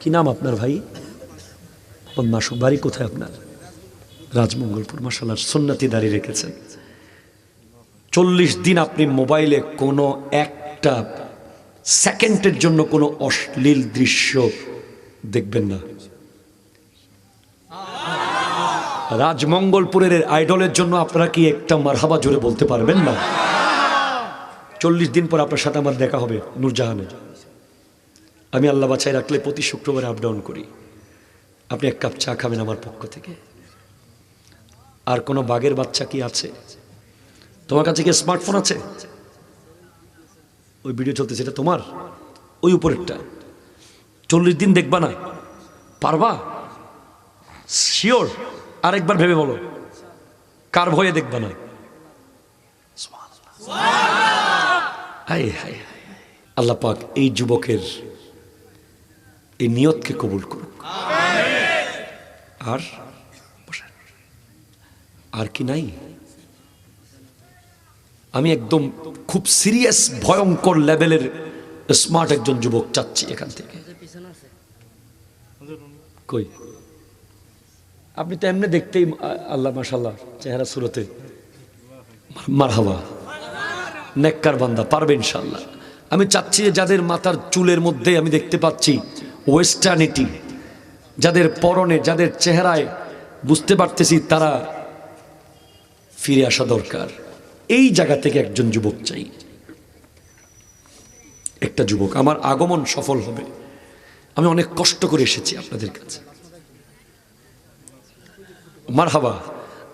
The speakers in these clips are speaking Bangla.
কি নাম আপনার ভাই? কোন মাসুক বাড়ি কোথায় আপনার? রাজমঙ্গলপুর মাসাল্লার সন্ন্যাতি দাঁড়িয়ে রেখেছেন। চল্লিশ দিন আপনি মোবাইলে কোনো একটা সেকেন্ডের জন্য কোনো অশ্লীল দৃশ্য দেখবেন না। রাজমঙ্গলপুরের আইডলের জন্য আপনারা কি একটা মারহাবা জোরে বলতে পারবেন না? চল্লিশ দিন পর আপনার সাথে আমার দেখা হবে নূরজাহানে আমি আল্লাহ বাছাই রাখলে প্রতি শুক্রবারে আপ ডাউন করি। আপনি এক কাপ চা খাবেন আমার পক্ষ থেকে। আর কোনো বাঘের বাচ্চা কি আছে? তোমার কাছে কি স্মার্টফোন আছে? ওই ভিডিও চলতেছে, এটা তোমার? ওই উপরেরটা। চল্লিশ দিন দেখবা না। পারবা? শিওর আরেকবার ভেবে বলো। কার ভয়ে দেখবা না? আল্লাহ পাক এই যুবকের এই নিয়তকে কবুল করুক। আর আর কি নাই? আমি একদম খুব সিরিয়াস, ভয়ঙ্কর লেভেলের স্মার্ট একজন যুবক চাচ্ছি এখান থেকে। কই? আপনি তো এমনি দেখতেই আল্লাহ মাসাল্লাহ চেহারা সুরতে। মারহাবা। নেককার বান্দা, পারবে ইনশাল্লাহ আমি চাচ্ছি যে যাদের মাথার চুলের মধ্যে আমি দেখতে পাচ্ছি ওয়েস্টার্নিটি যাদের পরনে, যাদের চেহারায় বুঝতে পারতেছি তারা ফিরে আসা দরকার। এই জায়গা থেকে একজন যুবক চাই। একটা যুবক, আমার আগমন সফল হবে। আমি অনেক কষ্ট করে এসেছি আপনাদের কাছে। মার হাবা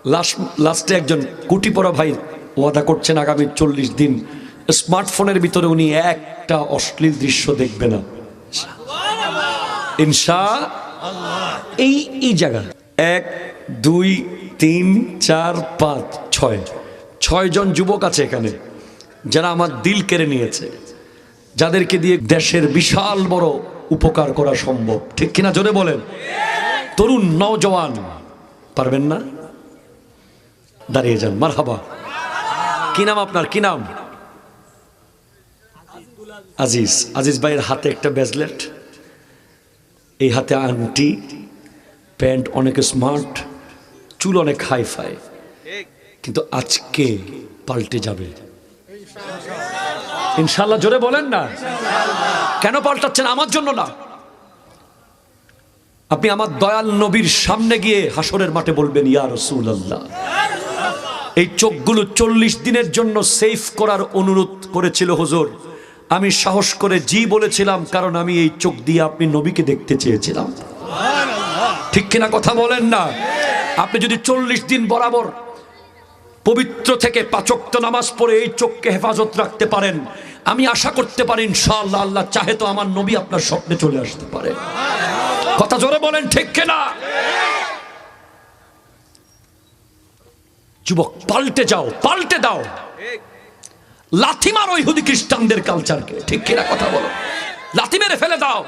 লাস্ট লাস্টে একজন কুটি পড়া ভাই ওয়াদা করছেন আগামী চল্লিশ দিন। স্মার্টফোনের ভিতরে উনি একটা অশ্লীল দৃশ্য দেখবে না। ইনশা এই এই জায়গা। এক, দুই, তিন, চার, পাঁচ, ছয়। ছয় জন যুবক আছে এখানে, যারা আমার দিল কেড়ে নিয়েছে, যাদেরকে দিয়ে দেশের বিশাল বড় উপকার করা সম্ভব। ঠিক কিনা জোরে বলেন? তরুণ নওজওয়ান পারবেন না? দাঁড়িয়ে যান মার হাবা কি নাম আপনার? কি নাম? আজিজ। আজিজ ভাইয়ের হাতে একটা ব্যাজলেট। এই হাতে আংটি, প্যান্ট অনেক স্মার্ট, চুল অনেক হাই ফাই কিন্তু আজকে পাল্টে যাবে। ইনশাল্লাহ জোরে বলেন না। কেন পাল্টাচ্ছেন? আমার জন্য না। আপনি আমার দয়াল নবীর সামনে গিয়ে হাসরের মাঠে বলবেন, ইয়া রসুল আল্লাহ এই চোখগুলো চল্লিশ দিনের জন্য সেফ করার অনুরোধ করেছিল হুজুর। আমি সাহস করে জি বলেছিলাম কারণ আমি এই চোখ দিয়ে আপনি নবীকে দেখতে চেয়েছিলাম। ঠিক কিনা কথা বলেন না? আপনি যদি চল্লিশ দিন বরাবর পবিত্র থেকে পাচক্ত নামাজ পড়ে এই চোখকে হেফাজত রাখতে পারেন আমি আশা করতে পারি ইনশাআল্লাহ আল্লাহ চাহে তো আমার নবী আপনার স্বপ্নে চলে আসতে পারে। কথা জোরে বলেন ঠিক কিনা? যুবক পাল্টে যাও পাল্টে দাও। লাথি মারো ইহুদি খ্রিস্টানদের কালচারকে ঠিক কিনা কথা বলো? লাথি মেরে ফেলে দাও।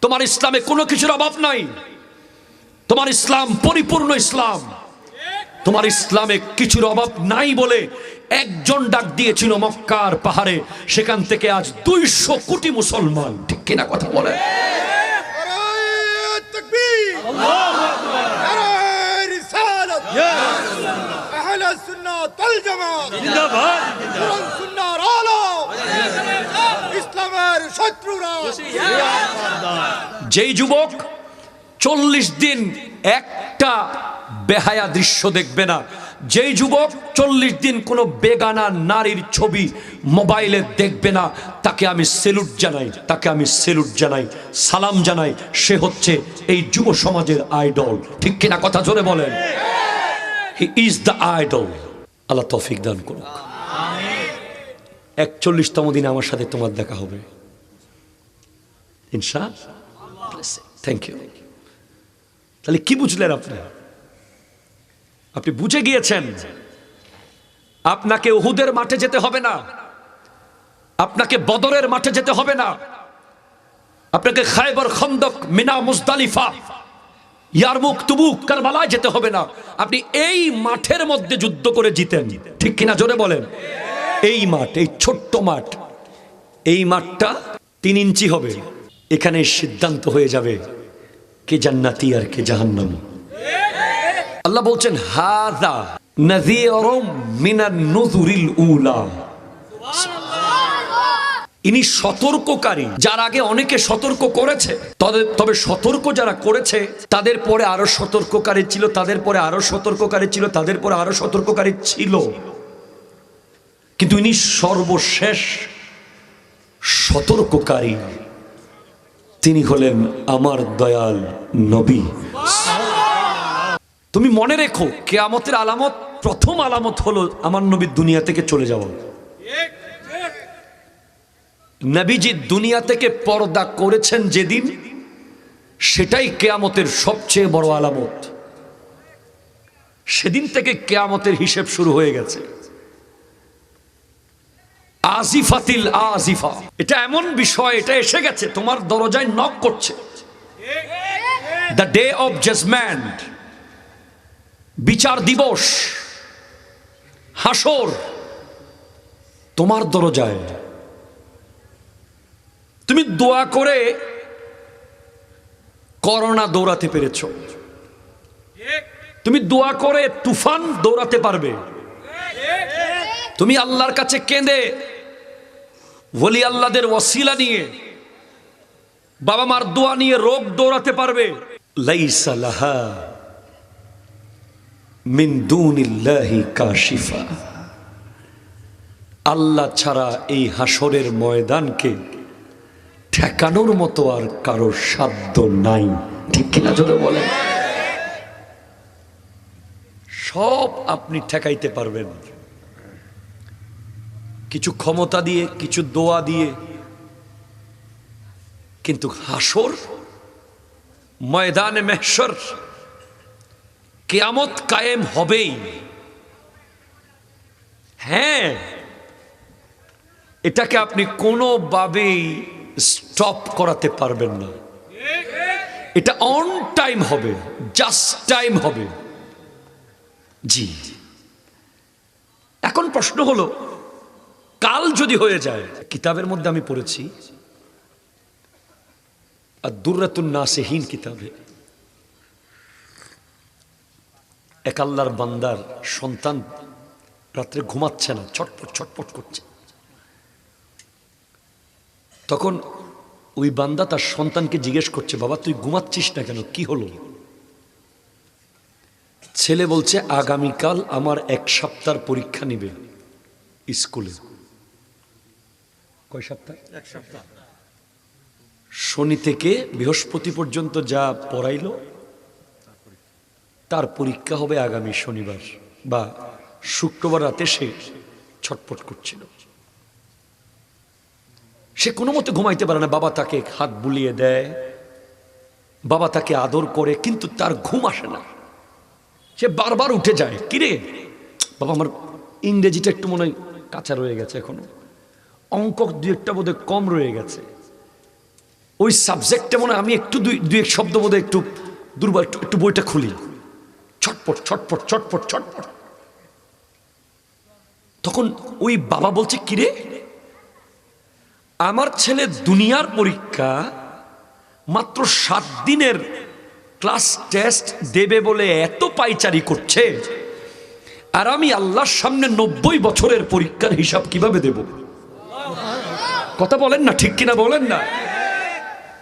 তোমার ইসলামে কোনো কিছুর অভাব নাই। তোমার ইসলাম পরিপূর্ণ ইসলাম। তোমার ইসলামে কিছুর অভাব নাই বলে একজন ডাক দিয়েছিল মক্কার পাহাড়ে। সেখান থেকে আজ দুইশো কোটি মুসলমান। ঠিক কিনা কথা বলে? যে যেই যুবক চল্লিশ দিন একটা বেহায়া দৃশ্য দেখবে না যেই যুবক চল্লিশ দিন কোনো বেগানা নারীর ছবি মোবাইলে দেখবে না তাকে আমি সেলুট জানাই তাকে আমি সেলুট জানাই সালাম জানাই সে হচ্ছে এই যুব সমাজের আইডল। ঠিক কিনা কথা জোরে বলেন? হি ইজ দ্য আইডল আল্লাহ তৌফিক দান করুক। একচল্লিশতম দিনে আমার সাথে তোমার দেখা হবে। ইনশা থ্যাংক ইউ তাহলে কি বুঝলেন আপনি? আপনি বুঝে গিয়েছেন, আপনাকে উহুদের মাঠে যেতে হবে না। আপনাকে বদরের মাঠে যেতে হবে না। আপনাকে খাইবর খন্দক মিনা মুজদালিফা ইয়ারমুক তুবুক কারবালায় যেতে হবে না। আপনি এই মাঠের মধ্যে যুদ্ধ করে জিতেন। ঠিক কিনা জোরে বলেন? এই মাঠ, এই ছোট্ট মাঠ, এই মাঠটা তিন ইঞ্চি হবে। এখানে সিদ্ধান্ত হয়ে যাবে কে জান্নাতি আর কে জাহান্নামী। আল্লাহ বলছেন, হাদা নাযীরুম মিনান নুযুরিল উলা। ইনি সতর্ককারী। যার আগে অনেকে সতর্ক করেছে, তবে- তবে সতর্ক যারা করেছে, তাদের পরে আরও সতর্ককারী ছিল, তাদের পরে আরও সতর্ককারী ছিল, তাদের পরে আরও সতর্ককারী ছিল। কিন্তু ইনি সর্বশেষ সতর্ককারী। তিনি হলেন আমার দয়াল নবী। তুমি মনে রেখো, কেয়ামতের আলামত প্রথম আলামত হলো আমার নবী দুনিয়া থেকে চলে যাওয়া। নবীজি দুনিয়া থেকে পর্দা করেছেন যেদিন, সেটাই কেয়ামতের সবচেয়ে বড় আলামত। সেদিন থেকে কেয়ামতের হিসেব শুরু হয়ে গেছে। আজিফাতিল আজিফা এটা এমন বিষয়, এটা এসে গেছে, তোমার দরজায় নক করছে। দ্য ডে অফ জাজমেন্ট বিচার দিবস, হাসর, তোমার দরজায়। তুমি দোয়া করে করোনা দৌড়াতে পেরেছ। তুমি দোয়া করে তুফান দৌড়াতে পারবে। তুমি আল্লাহর কাছে কেঁদে বলি আল্লাহদের ওসিলা নিয়ে, বাবা মার দোয়া নিয়ে রোগ দৌড়াতে পারবে। আল্লাহ ছাড়া এই হাসরের ময়দানকে ঠেকানোর মতো আর কারোর সাধ্য নাই। ঠিক কিনা জোরে বলেন? সব আপনি ঠেকাইতে পারবেন। কিছু ক্ষমতা দিয়ে, কিছু দোয়া দিয়ে। কিন্তু হাসর, ময়দানে মেহসর, কেয়ামত কায়েম হবেই। হ্যাঁ এটাকে আপনি কোনোভাবেই স্টপ করাতে পারবেন না। এটা অন টাইম হবে জাস্ট টাইম হবে। জি। এখন প্রশ্ন হলো, কাল যদি হয়ে যায়, কিতাবের মধ্যে আমি পড়েছি, আর দুর্রাতুন নাসেহীন কিতাবে, এক আল্লাহর বান্দার সন্তান রাত্রে ঘুমাচ্ছে না, ছটপট ছটপট করছে। তখন ওই বান্দা তার সন্তানকে জিজ্ঞেস করছে বাবা তুই ঘুমাচ্ছিস না কেন? কি হলো? ছেলে বলছে আগামীকাল আমার এক সপ্তাহ পরীক্ষা নিবে স্কুলে। কয় সপ্তাহ? এক সপ্তাহ। শনি থেকে বৃহস্পতি পর্যন্ত যা পড়াইলো তার পরীক্ষা হবে আগামী শনিবার বা শুক্রবার রাতে সে ছটপট করছিল। সে কোনো মতে ঘুমাইতে পারে না। বাবা তাকে হাত বুলিয়ে দেয়। বাবা তাকে আদর করে, কিন্তু তার ঘুম আসে না। সে বারবার উঠে যায়। কিরে? বাবা, আমার ইংরেজিটা একটু মনে হয় কাঁচা রয়ে গেছে এখনও। অঙ্ক দু একটা বোধহয় কম রয়ে গেছে। ওই সাবজেক্টে মনে আমি একটু দুই দুই এক শব্দ বোধহয় একটু একটু একটু বইটা খুলি। ছটপট ছটপট ছটপট ছটপট। তখন ওই বাবা বলছে, কিরে? আমার ছেলে দুনিয়ার পরীক্ষা মাত্র সাত দিনের ক্লাস টেস্ট দেবে বলে এত পাইচারি করছে। আর আমি আল্লাহর সামনে নব্বই বছরের পরীক্ষার হিসাব কীভাবে দেব? কথা বলেন না, ঠিক কিনা বলেন না?